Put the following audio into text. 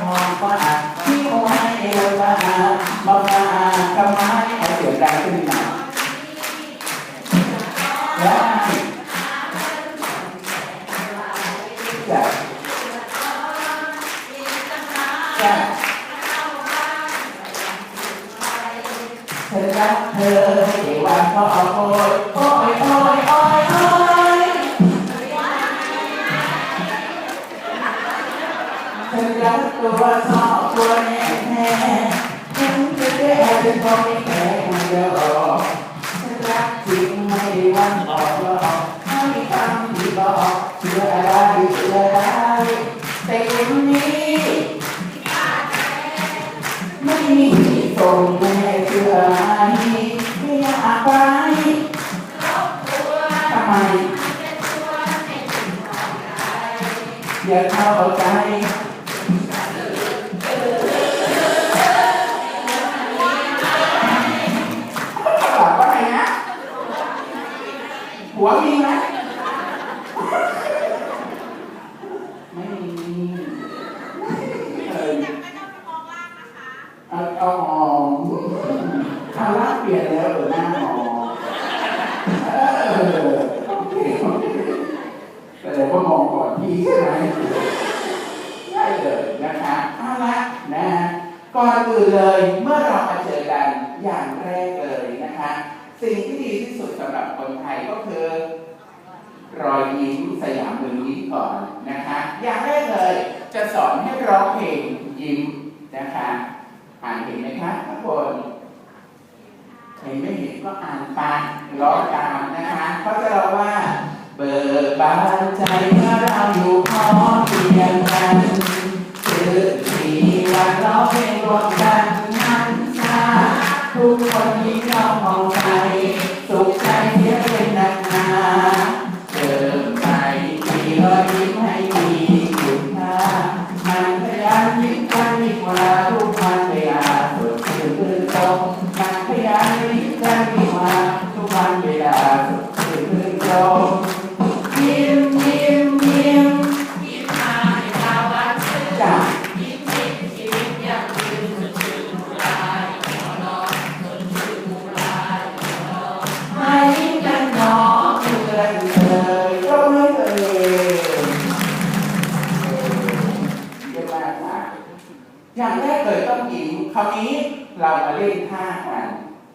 หอมประาที่โมให้เอวปรามาหากรไม้ให้เสียงดังขึ้นมาและจะะเธอรักเธอเอวัาก็โอยโอยโอย ฉันรักตัวชอบตัวแน่แน่ฉันจะได้เป็นคนไม่แข็งเดียวฉันรักจริงไม่ได้วันออกหลอกไม่คำที่บอกเชื่ออะไรเชื่ออะไรแต่วันนี้ไม่มีส่งแม่เชื่อไม่อยากไปทำไมอย่าเข้าใจ วมีไหมไม่มีเออเอาเอาหอมคาร่าเปลี่ยนแล้วหรือหน้าหอมเออโอเคแสดงว่ามองก่อนพี่ใช่ไหมได้เลยนะคะเอาละนะฮะก่อนอื่นเลยเมื่อเรามาเจอกันอย่างแรกเลยนะคะ สิ่งที่ดีที่สุด นไทยก็คือ รอยยิ้มสยามเมืองยิ้มก่อนนะคะ อย่างแรกเลย จะสอนให้ร้องเพลงยิ้มนะคะอ่านเห็นไหมคะทุกคนใครไม่เห็นก็อ่านไปร้องตามนะคะเขาจะร้องว่า เบิกบานใจเมื่อเราอยู่พร้อมเพรียงกันคือสีวันร้องเพลงรวมกัน มีให้มีคุณค่ามันพยานยิ้มกันดีกว่าทุกวันเวลาสดชื่นรื่นรมมันพยานยิ้มกันดีกว่าทุกวันเวลาสดชื่นรื่นรม อย่างแรกเลยต้องยิ้มคราวนี้เรามาเล่นท่ากัน